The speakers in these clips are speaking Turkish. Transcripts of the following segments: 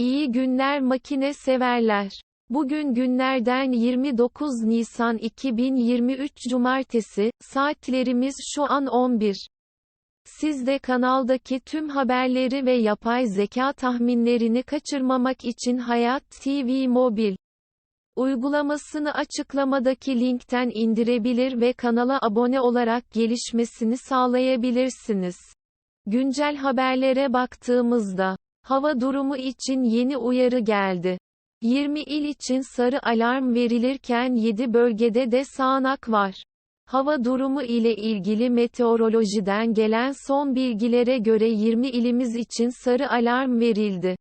İyi günler makine severler. Bugün günlerden 29 Nisan 2023 Cumartesi, saatlerimiz şu an 11. Siz de kanaldaki tüm haberleri ve yapay zeka tahminlerini kaçırmamak için Hayat TV Mobil uygulamasını açıklamadaki linkten indirebilir ve kanala abone olarak gelişmesini sağlayabilirsiniz. Güncel haberlere baktığımızda, hava durumu için yeni uyarı geldi. 20 il için sarı alarm verilirken 7 bölgede de sağanak var. Hava durumu ile ilgili meteorolojiden gelen son bilgilere göre 20 ilimiz için sarı alarm verildi.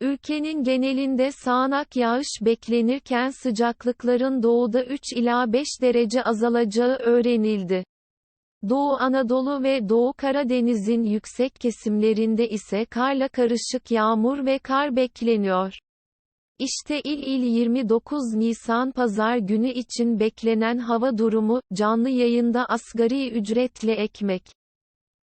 Ülkenin genelinde sağanak yağış beklenirken sıcaklıkların doğuda 3 ila 5 derece azalacağı öğrenildi. Doğu Anadolu ve Doğu Karadeniz'in yüksek kesimlerinde ise karla karışık yağmur ve kar bekleniyor. İşte il il 29 Nisan Pazar günü için beklenen hava durumu, canlı yayında asgari ücretle ekmek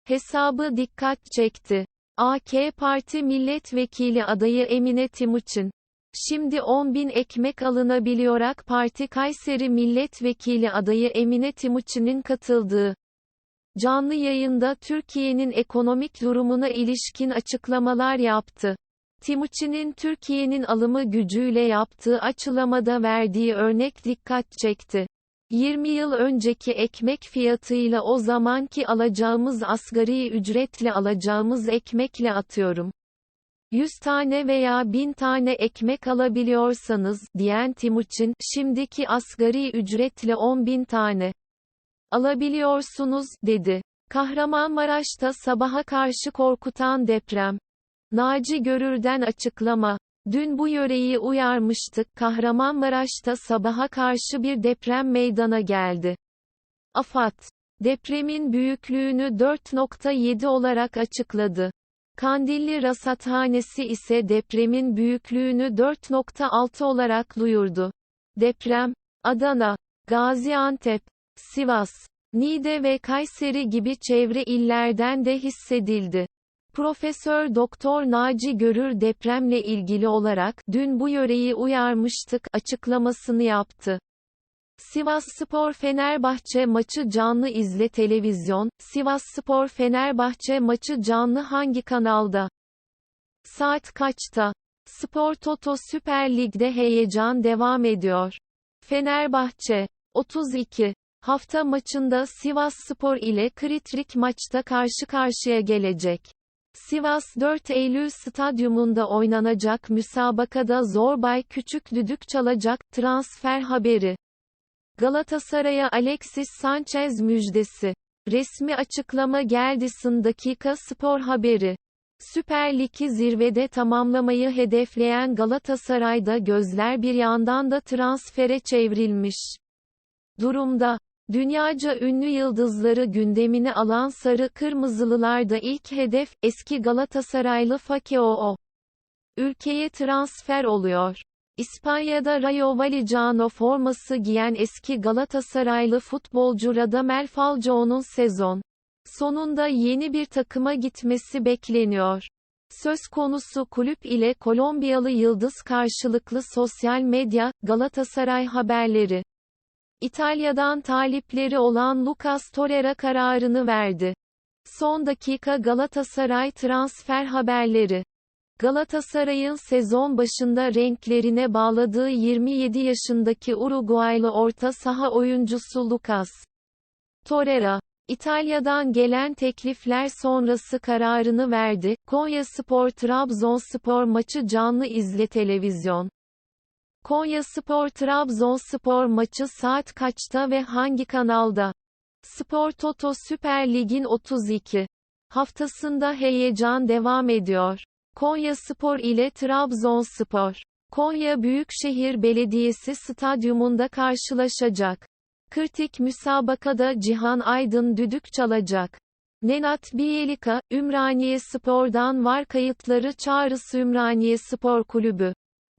hesabı dikkat çekti. AK Parti Milletvekili adayı Emine Timuçin. Şimdi 10 bin ekmek alınabiliyor AK Parti Kayseri Milletvekili adayı Emine Timuçin'in katıldığı canlı yayında Türkiye'nin ekonomik durumuna ilişkin açıklamalar yaptı. Timuçin'in Türkiye'nin alımı gücüyle yaptığı açıklamada verdiği örnek dikkat çekti. 20 yıl önceki ekmek fiyatıyla o zamanki alacağımız asgari ücretle alacağımız ekmekle atıyorum. 100 tane veya 1000 tane ekmek alabiliyorsanız, diyen Timuçin, şimdiki asgari ücretle 10 bin tane alabiliyorsunuz, dedi. Kahramanmaraş'ta sabaha karşı korkutan deprem. Naci Görür'den açıklama. Dün bu yöreyi uyarmıştık. Kahramanmaraş'ta sabaha karşı bir deprem meydana geldi. AFAD, depremin büyüklüğünü 4.7 olarak açıkladı. Kandilli Rasathanesi ise depremin büyüklüğünü 4.6 olarak duyurdu. Deprem, Adana, Gaziantep, Sivas, Niğde ve Kayseri gibi çevre illerden de hissedildi. Profesör Doktor Naci Görür depremle ilgili olarak dün bu yöreyi uyarmıştık açıklamasını yaptı. Sivas Spor Fenerbahçe maçı canlı izle televizyon. Sivas Spor Fenerbahçe maçı canlı hangi kanalda? Saat kaçta? Spor Toto Süper Lig'de heyecan devam ediyor. Fenerbahçe 32 hafta maçında Sivas Spor ile Kritrik maçta karşı karşıya gelecek. Sivas 4 Eylül stadyumunda oynanacak müsabakada Zorbay Küçük düdük çalacak, transfer haberi. Galatasaray'a Alexis Sanchez müjdesi. Resmi açıklama geldi Sın dakika spor haberi. Süper Lig'i zirvede tamamlamayı hedefleyen Galatasaray'da gözler bir yandan da transfere çevrilmiş. Durumda, Dünyaca ünlü yıldızları gündemine alan sarı kırmızılılarda ilk hedef, eski Galatasaraylı Fakeo. Ülkeye transfer oluyor. İspanya'da Rayo Vallecano forması giyen eski Galatasaraylı futbolcu Radamel Falcao'nun sezon sonunda yeni bir takıma gitmesi bekleniyor. Söz konusu kulüp ile Kolombiyalı yıldız karşılıklı sosyal medya, Galatasaray haberleri İtalya'dan talipleri olan Lucas Torreira kararını verdi. Son dakika Galatasaray transfer haberleri. Galatasaray'ın sezon başında renklerine bağladığı 27 yaşındaki Uruguaylı orta saha oyuncusu Lucas Torreira, İtalya'dan gelen teklifler sonrası kararını verdi. Konya Spor Trabzonspor maçı canlı izle televizyon. Konya Spor Trabzonspor maçı saat kaçta ve hangi kanalda? Spor Toto Süper Lig'in 32 haftasında heyecan devam ediyor. Konya Spor ile Trabzonspor. Konya Büyükşehir Belediyesi stadyumunda karşılaşacak. Kırtik müsabakada Cihan Aydın düdük çalacak. Nenat Biyelika, Ümraniye Spor'dan var kayıtları çağrısı Ümraniye Spor Kulübü.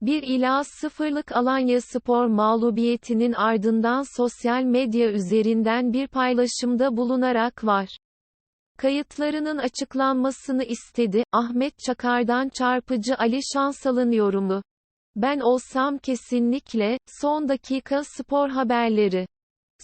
1 ila 0'lık Alanya Spor mağlubiyetinin ardından sosyal medya üzerinden bir paylaşımda bulunarak var. Kayıtlarının açıklanmasını istedi. Ahmet Çakar'dan çarpıcı Ali Şansal'ın yorumu. Ben olsam kesinlikle, son dakika spor haberleri.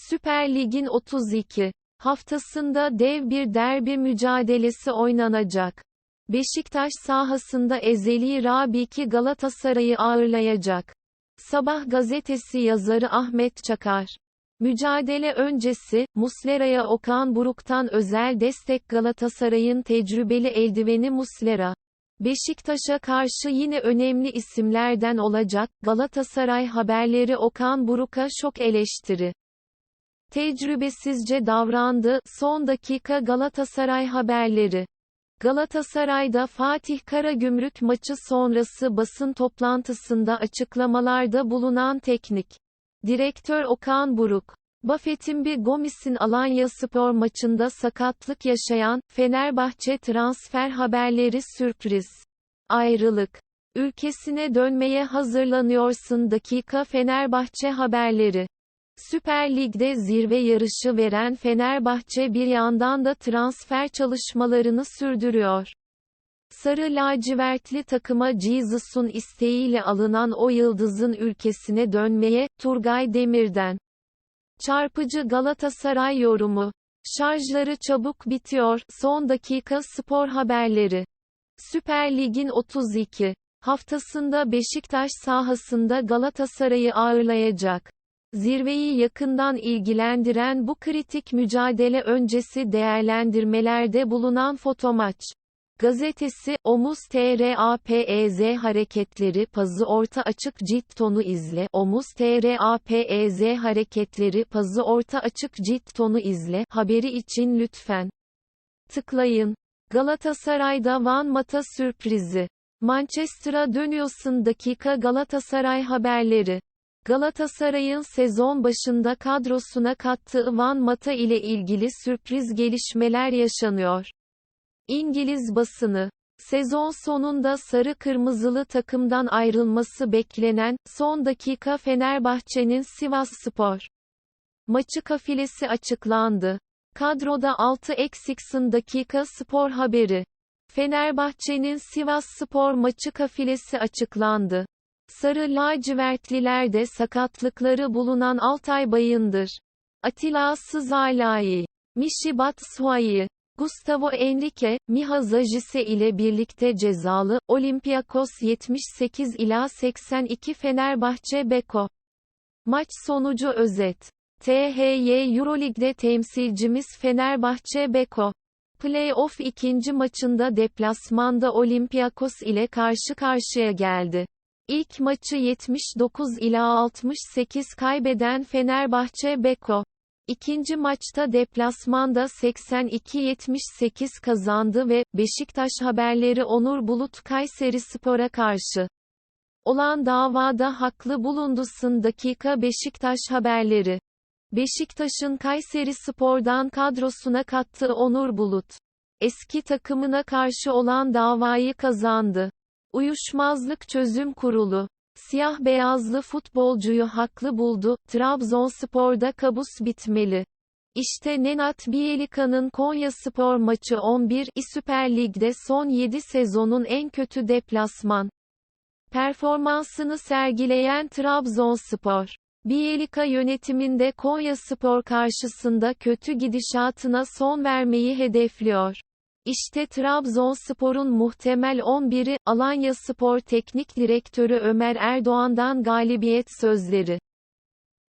Süper Lig'in 32 haftasında dev bir derbi mücadelesi oynanacak. Beşiktaş sahasında ezeli Rabiki Galatasaray'ı ağırlayacak. Sabah gazetesi yazarı Ahmet Çakar. Mücadele öncesi, Muslera'ya Okan Buruk'tan özel destek Galatasaray'ın tecrübeli eldiveni Muslera. Beşiktaş'a karşı yine önemli isimlerden olacak, Galatasaray haberleri Okan Buruk'a şok eleştiri. Tecrübesizce davrandı, son dakika Galatasaray haberleri. Galatasaray'da Fatih Karagümrük maçı sonrası basın toplantısında açıklamalarda bulunan teknik direktör Okan Buruk, Buffett'in bir Gomis'in Alanya Spor maçında sakatlık yaşayan, Fenerbahçe transfer haberleri sürpriz. Ayrılık. Ülkesine dönmeye hazırlanıyorsun dakika Fenerbahçe haberleri. Süper Lig'de zirve yarışı veren Fenerbahçe bir yandan da transfer çalışmalarını sürdürüyor. Sarı lacivertli takıma Jesus'un isteğiyle alınan o yıldızın ülkesine dönmeye, Turgay Demir'den. Çarpıcı Galatasaray yorumu. Şarjları çabuk bitiyor, son dakika spor haberleri. Süper Lig'in 32 haftasında Beşiktaş sahasında Galatasaray'ı ağırlayacak. Zirveyi yakından ilgilendiren bu kritik mücadele öncesi değerlendirmelerde bulunan fotomaç. Gazetesi, Omuz TRAPEZ hareketleri pazı orta açık cilt tonu izle. Omuz TRAPEZ hareketleri pazı orta açık cilt tonu izle. Haberi için lütfen tıklayın. Galatasaray'da Van Mata sürprizi. Manchester'a dönüyorsun dakika Galatasaray haberleri. Galatasaray'ın sezon başında kadrosuna kattığı Van Mata ile ilgili sürpriz gelişmeler yaşanıyor. İngiliz basını Sezon sonunda sarı kırmızılı takımdan ayrılması beklenen, son dakika Fenerbahçe'nin Sivas Spor maçı kafilesi açıklandı. Kadroda 6 eksiksin dakika spor haberi. Fenerbahçe'nin Sivas Spor maçı kafilesi açıklandı. Sarı lacivertlilerde sakatlıkları bulunan Altay Bayındır. Atilla Sızalai. Mişi Batshuayi. Gustavo Enrique, Miha Zajise ile birlikte cezalı, Olympiakos 78 ila 82 Fenerbahçe Beko. Maç sonucu özet. THY Euroleague'de temsilcimiz Fenerbahçe Beko. Playoff ikinci maçında deplasmanda Olympiakos ile karşı karşıya geldi. İlk maçı 79 ila 68 kaybeden Fenerbahçe Beko, ikinci maçta deplasmanda 82-78 kazandı ve Beşiktaş haberleri Onur Bulut Kayseri Spor'a karşı olan davada haklı bulundusun dakika Beşiktaş haberleri. Beşiktaş'ın Kayseri Spor'dan kadrosuna kattığı Onur Bulut, eski takımına karşı olan davayı kazandı. Uyuşmazlık Çözüm Kurulu Siyah beyazlı futbolcuyu haklı buldu, Trabzonspor'da kabus bitmeli. İşte Nenat Bielika'nın Konya Spor maçı 11 İ Süper Lig'de son 7 sezonun en kötü deplasman performansını sergileyen Trabzonspor. Bielika yönetiminde Konya Spor karşısında kötü gidişatına son vermeyi hedefliyor. İşte Trabzonspor'un muhtemel 11'i, Alanya Spor Teknik Direktörü Ömer Erdoğan'dan galibiyet sözleri.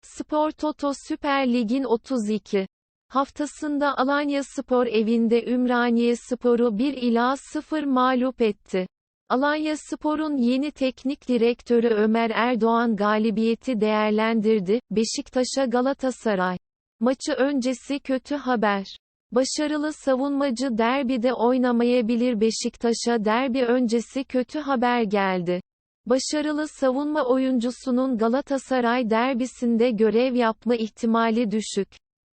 Spor Toto Süper Lig'in 32 haftasında Alanya Spor evinde Ümraniye Spor'u 1 ila 0 mağlup etti. Alanya Spor'un yeni teknik direktörü Ömer Erdoğan galibiyeti değerlendirdi. Beşiktaş'a Galatasaray maçı öncesi kötü haber. Başarılı savunmacı derbide oynamayabilir Beşiktaş'a derbi öncesi kötü haber geldi. Başarılı savunma oyuncusunun Galatasaray derbisinde görev yapma ihtimali düşük.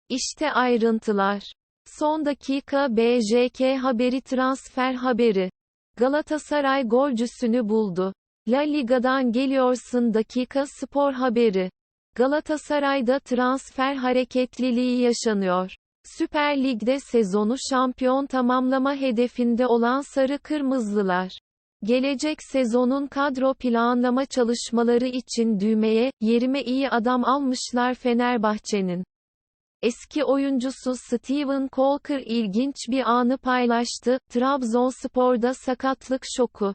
İşte ayrıntılar. Son dakika BJK haberi transfer haberi. Galatasaray golcüsünü buldu. La Liga'dan geliyorsun dakika spor haberi. Galatasaray'da transfer hareketliliği yaşanıyor. Süper Lig'de sezonu şampiyon tamamlama hedefinde olan Sarı Kırmızılılar. Gelecek sezonun kadro planlama çalışmaları için düğmeye, yerime iyi adam almışlar Fenerbahçe'nin. Eski oyuncusu Steven Colker ilginç bir anı paylaştı, Trabzonspor'da sakatlık şoku.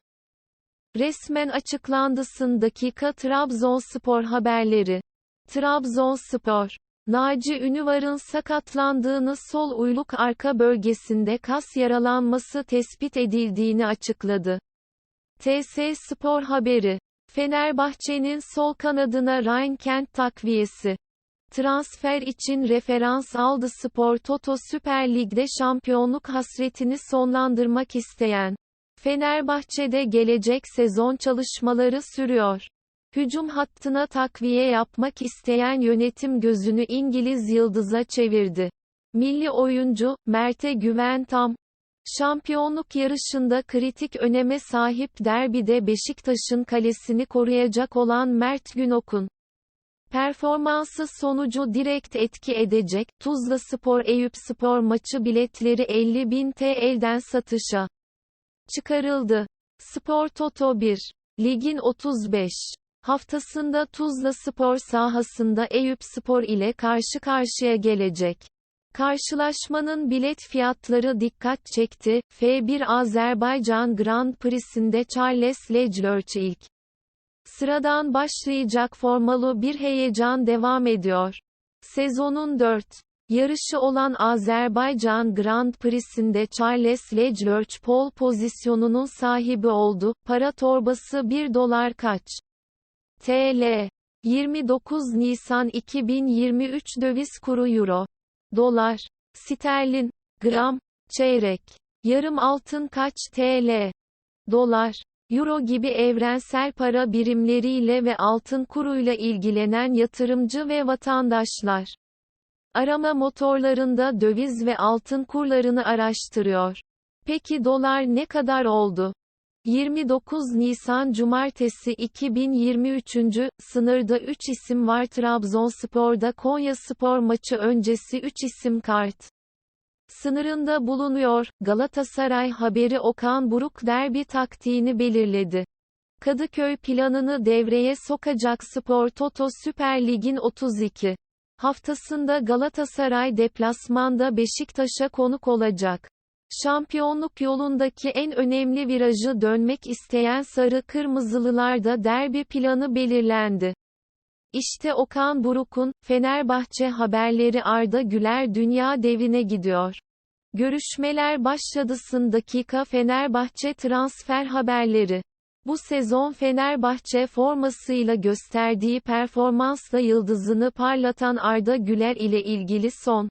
Resmen açıklandısın dakika Trabzonspor haberleri. Trabzonspor. Naci Ünüvar'ın sakatlandığını sol uyluk arka bölgesinde kas yaralanması tespit edildiğini açıkladı. TS Spor haberi. Fenerbahçe'nin sol kanadına Ryan Kent takviyesi. Transfer için referans aldı Spor Toto Süper Lig'de şampiyonluk hasretini sonlandırmak isteyen. Fenerbahçe'de gelecek sezon çalışmaları sürüyor. Hücum hattına takviye yapmak isteyen yönetim gözünü İngiliz yıldıza çevirdi. Milli oyuncu, Mert'e güven tam. Şampiyonluk yarışında kritik öneme sahip derbide Beşiktaş'ın kalesini koruyacak olan Mert Günok'un performansı sonucu direkt etki edecek, Tuzla Spor Eyüp Spor maçı biletleri 50 bin TL'den satışa çıkarıldı. Spor Toto 1. Ligin 35. Haftasında Tuzla Spor sahasında Eyüp Spor ile karşı karşıya gelecek. Karşılaşmanın bilet fiyatları dikkat çekti. F1 Azerbaycan Grand Prix'sinde Charles Leclerc ilk sıradan başlayacak formalı bir heyecan devam ediyor. Sezonun 4 yarışı olan Azerbaycan Grand Prix'sinde Charles Leclerc pole pozisyonunun sahibi oldu. Para torbası 1 dolar kaç? TL 29 Nisan 2023 döviz kuru euro. Dolar, sterlin, gram, çeyrek, yarım altın kaç TL, dolar, euro gibi evrensel para birimleriyle ve altın kuruyla ilgilenen yatırımcı ve vatandaşlar. Arama motorlarında döviz ve altın kurlarını araştırıyor. Peki dolar ne kadar oldu? 29 Nisan Cumartesi 2023. Sınırda 3 isim var Trabzonspor'da Konya Spor maçı öncesi 3 isim kart. Sınırında bulunuyor, Galatasaray haberi Okan Buruk derbi taktiğini belirledi. Kadıköy planını devreye sokacak Spor Toto Süper Lig'in 32. Haftasında Galatasaray deplasmanda Beşiktaş'a konuk olacak. Şampiyonluk yolundaki en önemli virajı dönmek isteyen sarı kırmızılılarda derbi planı belirlendi. İşte Okan Buruk'un, Fenerbahçe haberleri Arda Güler dünya devine gidiyor. Görüşmeler başladısın dakika Fenerbahçe transfer haberleri. Bu sezon Fenerbahçe formasıyla gösterdiği performansla yıldızını parlatan Arda Güler ile ilgili son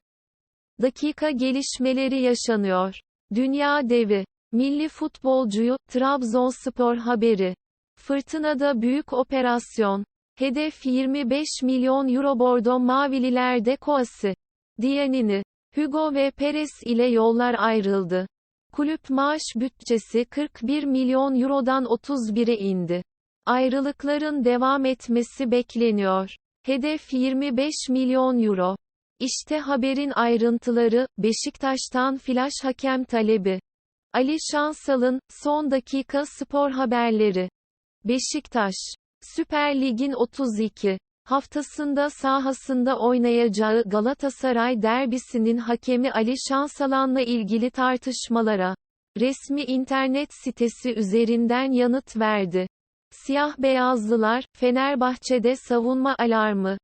dakika gelişmeleri yaşanıyor. Dünya devi. Milli futbolcuyu, Trabzonspor haberi. Fırtınada büyük operasyon. Hedef 25 milyon euro bordo mavililerde Koasi. Diyanini. Hugo ve Perez ile yollar ayrıldı. Kulüp maaş bütçesi 41 milyon eurodan 31'e indi. Ayrılıkların devam etmesi bekleniyor. Hedef 25 milyon euro. İşte haberin ayrıntıları, Beşiktaş'tan flash hakem talebi. Ali Şansal'ın, son dakika spor haberleri. Beşiktaş. Süper Lig'in 32 haftasında sahasında oynayacağı Galatasaray derbisinin hakemi Ali Şansalan'la ilgili tartışmalara resmi internet sitesi üzerinden yanıt verdi. Siyah beyazlılar Fenerbahçe'de savunma alarmı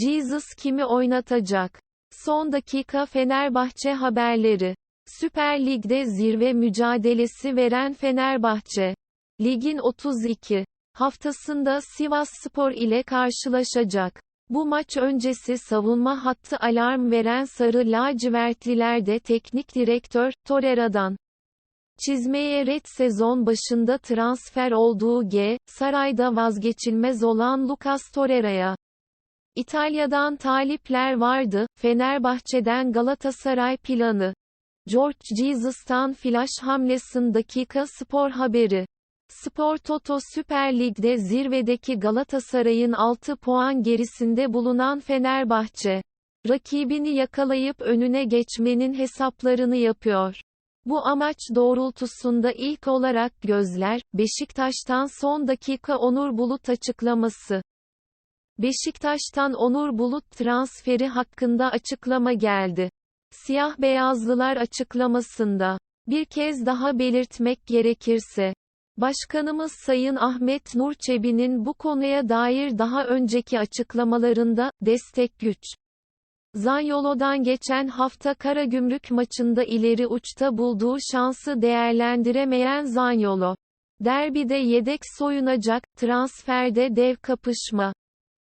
Jesus kimi oynatacak? Son dakika Fenerbahçe haberleri. Süper Lig'de zirve mücadelesi veren Fenerbahçe. Ligin 32 haftasında Sivas Spor ile karşılaşacak. Bu maç öncesi savunma hattı alarm veren Sarı Lacivertlilerde teknik direktör, Torreira'dan çizmeye red sezon başında transfer olduğu G, Saray'da vazgeçilmez olan Lucas Torreira'ya İtalya'dan talipler vardı, Fenerbahçe'den Galatasaray planı. George Jesus'tan flash hamlesin dakika spor haberi. Spor Toto Süper Lig'de zirvedeki Galatasaray'ın 6 puan gerisinde bulunan Fenerbahçe. Rakibini yakalayıp önüne geçmenin hesaplarını yapıyor. Bu amaç doğrultusunda ilk olarak gözler, Beşiktaş'tan son dakika Onur Bulut açıklaması. Beşiktaş'tan Onur Bulut transferi hakkında açıklama geldi. Siyah beyazlılar açıklamasında bir kez daha belirtmek gerekirse Başkanımız Sayın Ahmet Nur Çebi'nin bu konuya dair daha önceki açıklamalarında destek güç Zanyolo'dan geçen hafta Karagümrük maçında ileri uçta bulduğu şansı değerlendiremeyen Zanyolo. Derbide yedek soyunacak, transferde dev kapışma.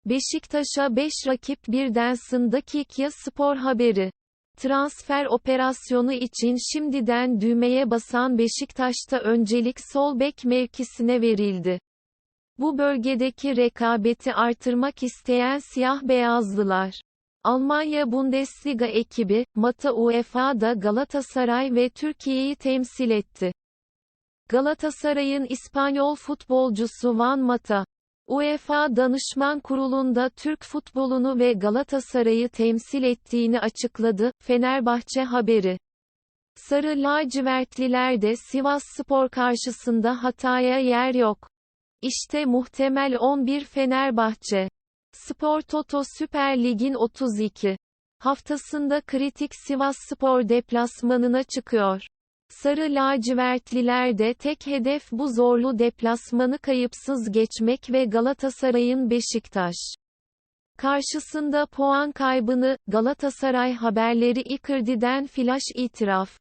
Beşiktaş'a 5 rakip birden Dakikya spor haberi. Transfer operasyonu için şimdiden düğmeye basan Beşiktaş'ta öncelik sol bek mevkisine verildi. Bu bölgedeki rekabeti artırmak isteyen siyah-beyazlılar Almanya Bundesliga ekibi, Mata UEFA'da Galatasaray ve Türkiye'yi temsil etti. Galatasaray'ın İspanyol futbolcusu Van Mata, UEFA Danışman Kurulu'nda Türk futbolunu ve Galatasaray'ı temsil ettiğini açıkladı, Fenerbahçe haberi. Sarı lacivertlilerde Sivas Spor karşısında hataya yer yok. İşte muhtemel 11 Fenerbahçe. Spor Toto Süper Lig'in 32 haftasında kritik Sivas Spor deplasmanına çıkıyor. Sarı lacivertlilerde tek hedef bu zorlu deplasmanı kayıpsız geçmek ve Galatasaray'ın Beşiktaş karşısında puan kaybını, Galatasaray haberleri Icardi'den flash itiraf.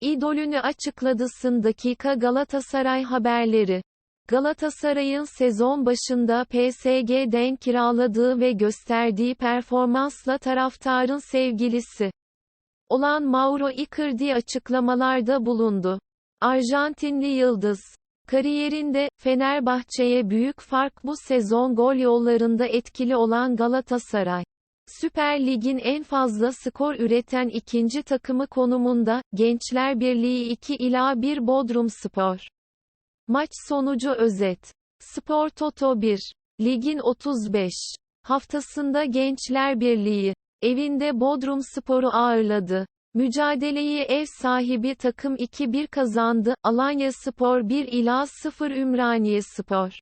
İdolünü açıkladısın dakika Galatasaray haberleri. Galatasaray'ın sezon başında PSG'den kiraladığı ve gösterdiği performansla taraftarın sevgilisi olan Mauro Icardi açıklamalarda bulundu. Arjantinli yıldız Kariyerinde, Fenerbahçe'ye büyük fark bu sezon gol yollarında etkili olan Galatasaray. Süper Lig'in en fazla skor üreten ikinci takımı konumunda, Gençler Birliği 2 ila 1 Bodrum Spor. Maç sonucu özet. Spor Toto 1. Ligin 35. Haftasında Gençler Birliği, evinde Bodrum Spor'u ağırladı. Mücadeleyi ev sahibi takım 2-1 kazandı, Alanya Spor 1 ila 0 Ümraniye Spor.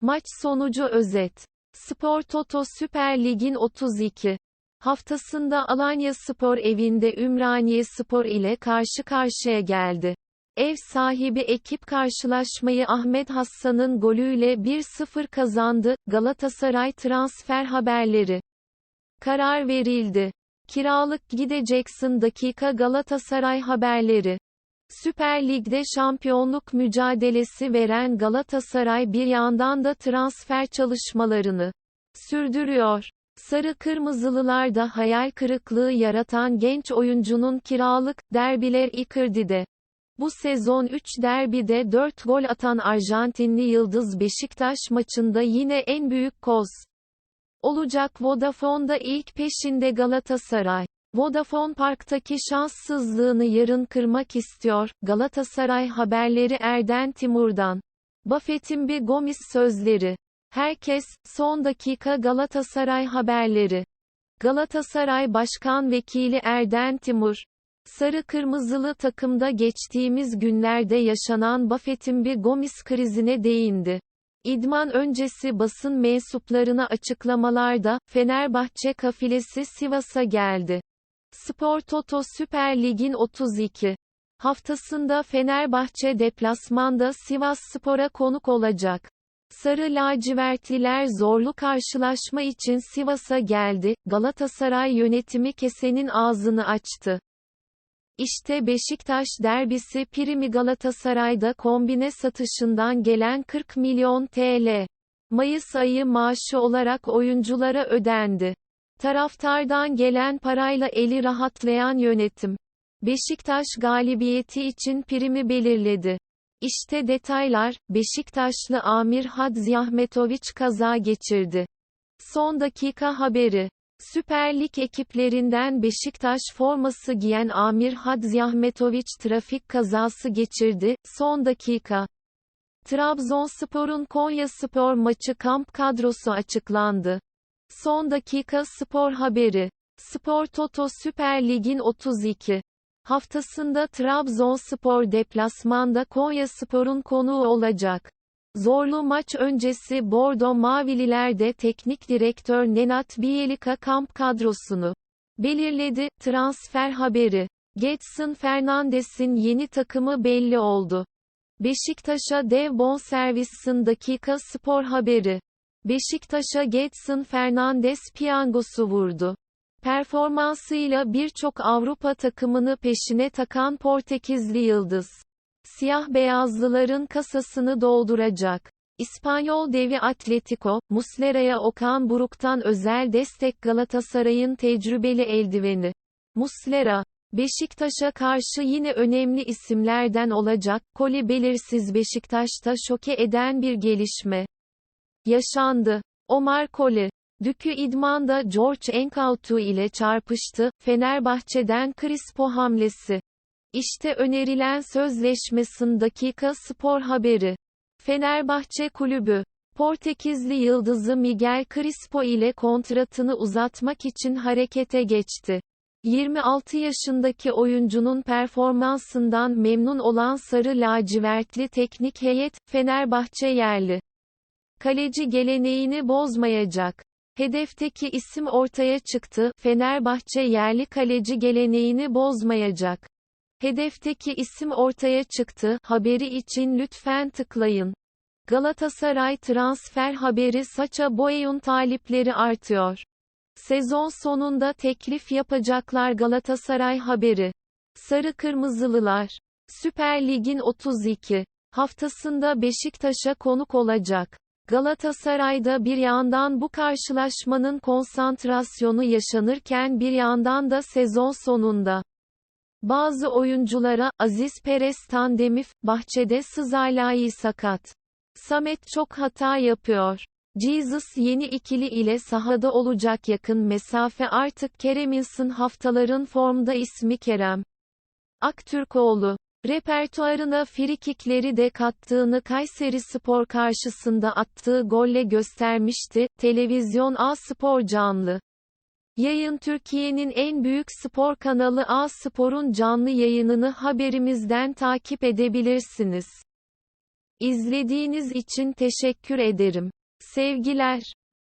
Maç sonucu özet. Spor Toto Süper Lig'in 32. Haftasında Alanya Spor evinde Ümraniye Spor ile karşı karşıya geldi. Ev sahibi ekip karşılaşmayı Ahmet Hassan'ın golüyle 1-0 kazandı. Galatasaray transfer haberleri. Karar verildi. Kiralık gideceksin dakika Galatasaray haberleri. Süper Lig'de şampiyonluk mücadelesi veren Galatasaray bir yandan da transfer çalışmalarını sürdürüyor. Sarı Kırmızılılar da hayal kırıklığı yaratan genç oyuncunun kiralık derbiler Icardi'de. Bu sezon 3 derbide 4 gol atan Arjantinli Yıldız Beşiktaş maçında yine en büyük koz olacak Vodafone'da ilk peşinde Galatasaray. Vodafone Park'taki şanssızlığını yarın kırmak istiyor. Galatasaray haberleri Erden Timur'dan. Buffett'in bir Gomis sözleri. Herkes, son dakika Galatasaray haberleri. Galatasaray Başkan Vekili Erden Timur, Sarı kırmızılı takımda geçtiğimiz günlerde yaşanan Buffett'in bir Gomis krizine değindi. İdman öncesi basın mensuplarına açıklamalarda, Fenerbahçe kafilesi Sivas'a geldi. Spor Toto Süper Lig'in 32 haftasında Fenerbahçe deplasmanda Sivas Spor'a konuk olacak. Sarı lacivertliler zorlu karşılaşma için Sivas'a geldi, Galatasaray yönetimi kesenin ağzını açtı. İşte Beşiktaş derbisi primi Galatasaray'da kombine satışından gelen 40 milyon TL. Mayıs ayı maaşı olarak oyunculara ödendi. Taraftardan gelen parayla eli rahatlayan yönetim. Beşiktaş galibiyeti için primi belirledi. İşte detaylar, Beşiktaşlı Amir Hadziyahmetoviç kaza geçirdi. Son dakika haberi. Süper Lig ekiplerinden Beşiktaş forması giyen Amir Hadziyahmetoviç trafik kazası geçirdi, son dakika. Trabzonspor'un Konyaspor maçı kamp kadrosu açıklandı. Son dakika spor haberi. Spor Toto Süper Lig'in 32. Haftasında Trabzonspor deplasmanda Konyaspor'un konuğu olacak. Zorlu maç öncesi Bordo Mavililer'de teknik direktör Nenat Bielika kamp kadrosunu belirledi. Transfer haberi. Getson Fernandes'in yeni takımı belli oldu. Beşiktaş'a dev bonservisin dakika spor haberi. Beşiktaş'a Getson Fernandes piyangosu vurdu. Performansıyla birçok Avrupa takımını peşine takan Portekizli yıldız. Siyah-beyazlıların kasasını dolduracak. İspanyol devi Atletico, Muslera'ya Okan Buruk'tan özel destek Galatasaray'ın tecrübeli eldiveni. Muslera, Beşiktaş'a karşı yine önemli isimlerden olacak, Koli belirsiz Beşiktaş'ta şoke eden bir gelişme. Yaşandı. Omar Koli, Dükü idmanda George Enkautu ile çarpıştı, Fenerbahçe'den Crispo hamlesi. İşte önerilen sözleşmesin dakika spor haberi. Fenerbahçe Kulübü, Portekizli yıldızı Miguel Crispo ile kontratını uzatmak için harekete geçti. 26 yaşındaki oyuncunun performansından memnun olan sarı lacivertli teknik heyet, Fenerbahçe yerli. Kaleci geleneğini bozmayacak. Hedefteki isim ortaya çıktı, Fenerbahçe yerli kaleci geleneğini bozmayacak. Hedefteki isim ortaya çıktı, haberi için lütfen tıklayın. Galatasaray transfer haberi Saça Boey'un talipleri artıyor. Sezon sonunda teklif yapacaklar Galatasaray haberi. Sarı Kırmızılılar. Süper Lig'in 32. haftasında Beşiktaş'a konuk olacak. Galatasaray'da bir yandan bu karşılaşmanın konsantrasyonu yaşanırken bir yandan da sezon sonunda bazı oyunculara, Aziz Perez tandemi, bahçede Sızaylayi sakat. Samet çok hata yapıyor. Jesus yeni ikili ile sahada olacak yakın mesafe artık Kerem'insin haftaların formda ismi Kerem. Aktürkoğlu. Repertuarına frikikleri de kattığını Kayseri Spor karşısında attığı golle göstermişti, Televizyon A Spor canlı. Yayın Türkiye'nin en büyük spor kanalı A Spor'un canlı yayınını haberimizden takip edebilirsiniz. İzlediğiniz için teşekkür ederim. Sevgiler.